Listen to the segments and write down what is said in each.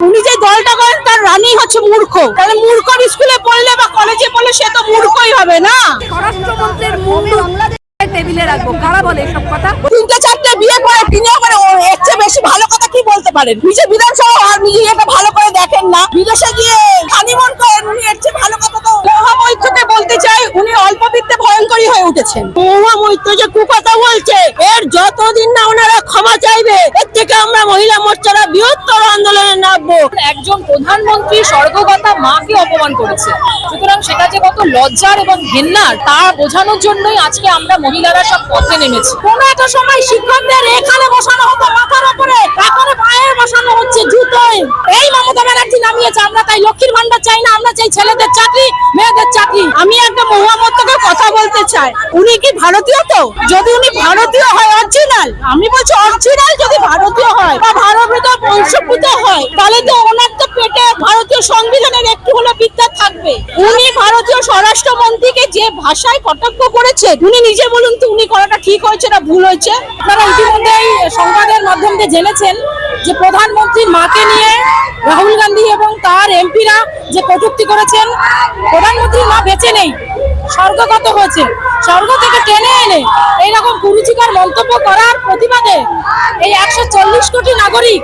উনি যে দলটা করেন তার রানী হচ্ছে মূর্খ। তাহলে মূর্খ স্কুলে পড়লে বা কলেজে পড়লে সে তো মূর্খই হবে না? স্বরাষ্ট্রমন্ত্রীর টেবিলে রাখব। কারা বলে এসব কথা? তিনটে চারটে বিয়ে করে তিনি আবার এর চেয়ে বেশি ভালো কথা কি বলতে পারেন? নিজে বিধানসভা আর নিজে এটা ভালো করে দেখেন না। বিদেশে গিয়ে হানিমুন করেন উনি এর চেয়ে ভালো কথা তো মহামৈত্রকে বলতে চাই উনি অল্প বিত্তে ভয়ঙ্করী হয়ে উঠেছেন। মহামৈত্র যে কুকথা বলছে এর যতদিন না ওনারা ক্ষমা চাইবে। এর থেকে আমরা মহিলা মোর্চারা বৃহত্তর আন্দোলনে নামবো। একজন প্রধানমন্ত্রী স্বর্গগতা মাকে অপমান করেছে। সুতরাং সেটা যে কত লজ্জার এবং ঘেন্নার তা বোঝানোর জন্যই আজকে আমরা মহিলারা সব পথে নেমেছি। কোন একটা সময় শিক্ষকদের এখানে বসানো হতো মাথার উপরে এখন পায়ে বসানো হচ্ছে জুতোয়। এই মমতা ব্যানার্জি নামিয়েছে আমরা তাই লক্ষ্মীর ভান্ডার চাই না আমরা চাই ছেলেদের চাকরি মেয়েদের চাকরি। আমি একটা মহামত্তকে কথা চাই উনি কি ভারতীয় তো? যদি উনি ভারতীয় হয়, অরিজিনাল। আমি বলছি অরিজিনাল যদি ভারতীয় হয় বা ভারতীয় বংশোদ্ভূত হয়, তাহলে তো ওনার তো পেটে ভারতীয় সংবিধানের একটু হলো বিদ্যা থাকবে। উনি ভারতীয় স্বরাষ্ট্রমন্ত্রীকে যে ভাষায় কটাক্ষ করেছে, উনি নিজে বলুন তো উনি করাটা ঠিক হয়েছে না ভুল হয়েছে? আপনারা ইতিমধ্যেই সংবাদের মাধ্যম দিয়ে জেনেছেন যে প্রধানমন্ত্রীর মাকে নিয়ে রাহুল গান্ধী এবং তার এমপিরা যে কটূক্তি করেছেন, প্রধানমন্ত্রীর মা বেঁচে নেই। স্বর্গগত হয়েছে? স্বর্গ থেকে টেনে এনে এইরকম কুরুচিকর মন্তব্য করার প্রতিবাদে এই একশো চল্লিশ কোটি নাগরিক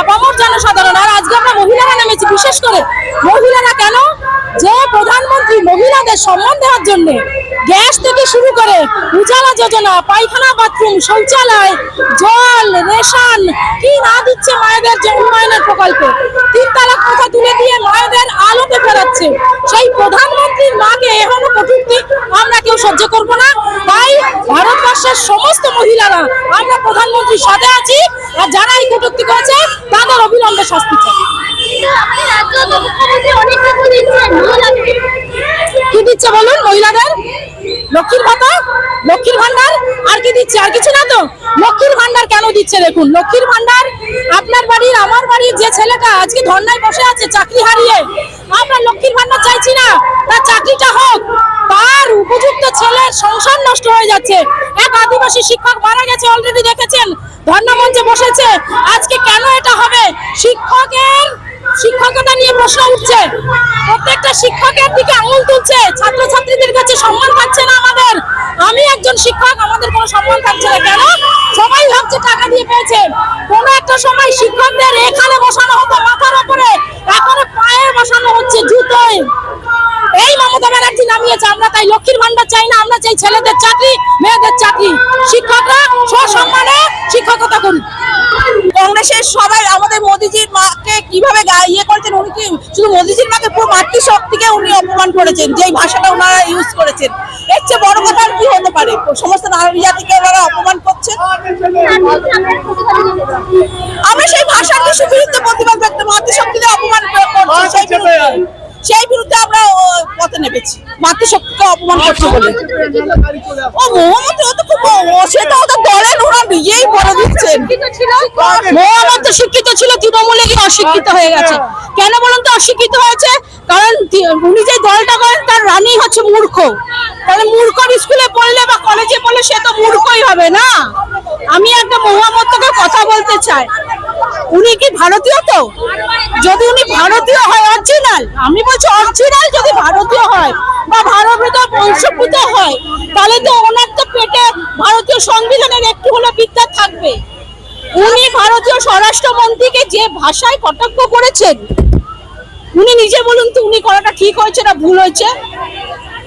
আপামর জনসাধারণ, আর আজকে আমরা মহিলারা নেমেছি, বিশেষ করে মহিলারা কেন? যে প্রধানমন্ত্রী মহিলাদের সম্মান দেওয়ার জন্য গ্যাস থেকে শুরু করে উজালা যোজনা, পায়খানা, বাথরুম, শৌচালয়, জল, রেশন, কি না দিচ্ছে মায়েদের যে উন্নয়নের প্রকল্পে? তিন তালাক কথা তুলে দিয়ে মায়েদের ফেরাচ্ছে সেই প্রধানমন্ত্রীর মাকে এখন কটূক্তি আমরা কেউ সহ্য করব না। তাই ভারতবর্ষের সমস্ত মহিলারা, আমরা প্রধানমন্ত্রীর সাথে আছি আর যারা এই কটূক্তি করেছে, তাদের অবিলম্বে শাস্তি চাই। কি দিচ্ছে বলুন মহিলাদের? লক্ষ্মীর ভাতা লক্ষ্মীর ভান্ডার? আর কি দিচ্ছে? আর কিছু না তো? লক্ষ্মীর ভান্ডার কেন দিচ্ছে দেখুন? লক্ষ্মীর ভান্ডার আপনার বাড়ির, আমার বাড়ির যে ছেলেটা আজকে ধর্নায় বসে আছে চাকরি হারিয়ে, আমরা লক্ষ্মীর ভান্ডার চাইছি না। তার চাকরিটা হোক, তার উপযুক্ত ছেলের সংসার নষ্ট হয়ে যাচ্ছে। এক আদিবাসী শিক্ষক মারা গেছে অলরেডি দেখেছেন? ধর্না মঞ্চে বসেছে। আজকে কেন এটা হবে? শিক্ষকের শিক্ষকতা নিয়ে প্রশ্ন উঠছে। প্রত্যেকটা শিক্ষকের দিকে আঙুল তুলছে। ছাত্রছাত্রীদের কাছে সম্মান পাচ্ছে না আমাদের। আমি একজন শিক্ষক, আমাদের কোনো সম্মান পাচ্ছে না। কেন? সবাই ভাবছে টাকা দিয়ে পেয়েছে। কোনো একটা সময় শিক্ষকদের এখানে বসানো হতো, মাথার উপরে এখন পায়ে বসানো হচ্ছে জুতোয়। এই মমতা ব্যানার্জি নামিয়েছে। আমরা তাই লক্ষ্মীর ভান্ডার চাই না। আমরা চাই ছেলেদের চাকরি, মেয়েদের চাকরি। শিক্ষকরা সসম্মানে শিক্ষকতা করুক। কংগ্রেসের সবাই আমাদের কি শুধু মোদিজির মাকে পুরো মাতৃশক্তিকে উনি অপমান করেছেন যেই ভাষাটা ওনারা ইউজ করেছেন। এর চেয়ে বড় কথা আর কি হতে পারে? সমস্ত নারী জাতিকে ওনারা অপমান করছেন? আমরা সেই ভাষার কিছু বিরুদ্ধে প্রতিবাদ ব্যক্ত মাতৃশক্তিকে অপমান করছে। সেই বিরুদ্ধে আমরা পথে নেমেছি। মাতৃশক্তিকে অপমান করছে বলে। ও মোহাম্মদ ও তো খুব ও সেটা ওদের তো শিক্ষিত ছিল তৃণমূলে গিয়ে অশিক্ষিত হয়ে গেছে। কেন বলুন তো অশিক্ষিত হয়েছে? কারণ উনি যে দলটা করেন তার রানী হচ্ছে মূর্খ। তাহলে মূর্খ স্কুলে পড়লে বা কলেজে পড়লে সে তো মূর্খই হবে না? আমি একটা মোহাম্মদকে কথা বলতে চাই। উনি কি ভারতীয় তো? যদি উনি ভারতীয় হয় অরিজিনাল। আমি বলছি অরিজিনাল যদি ভারতীয় হয় বা ভারতীয় বংশোদ্ভূত হয় তাহলে তো ওনার তো পেটে ভারতীয় সংবিধানের একটু হলো বিদ্যা থাকবে। উনি ভারতীয় স্বরাষ্ট্রমন্ত্রীকে যে ভাষায় কটাক্ষ করেছেন উনি নিজে বলুন তো উনি করাটা ঠিক হয়েছে না ভুল হয়েছে?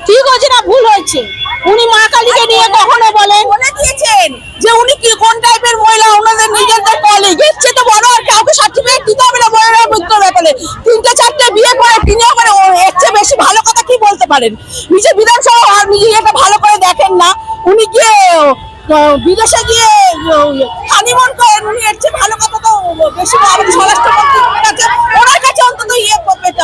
ঠিক হয়েছে না ভুল হয়েছে? উনি মা কালীকে নিয়ে কখনো বলেন? বলে দিয়েছেন যে উনি কি কোন টাইপের মহিলা? ওনাদের নিজেদের কলিগ এর চেয়ে তো বড় আর কাউকে সার্টিফিকেট দিতে হবে না মহিলার মৃত্যু ব্যাপারে। তিনটে চারটে বিয়ে করে তিনি ও- এর চেয়ে বেশি ভালো কথা কি বলতে পারেন? নিজে বিধানসভা আর নিজে এটা ভালো করে দেখেন না উনি আহ, বিদেশে গিয়ে হানিমন করেন, উনি এর চেয়ে ভালো কথা তো বেশি স্বরাষ্ট্রমন্ত্রীর কাছে ওনার কাছে অন্তত ইয়ে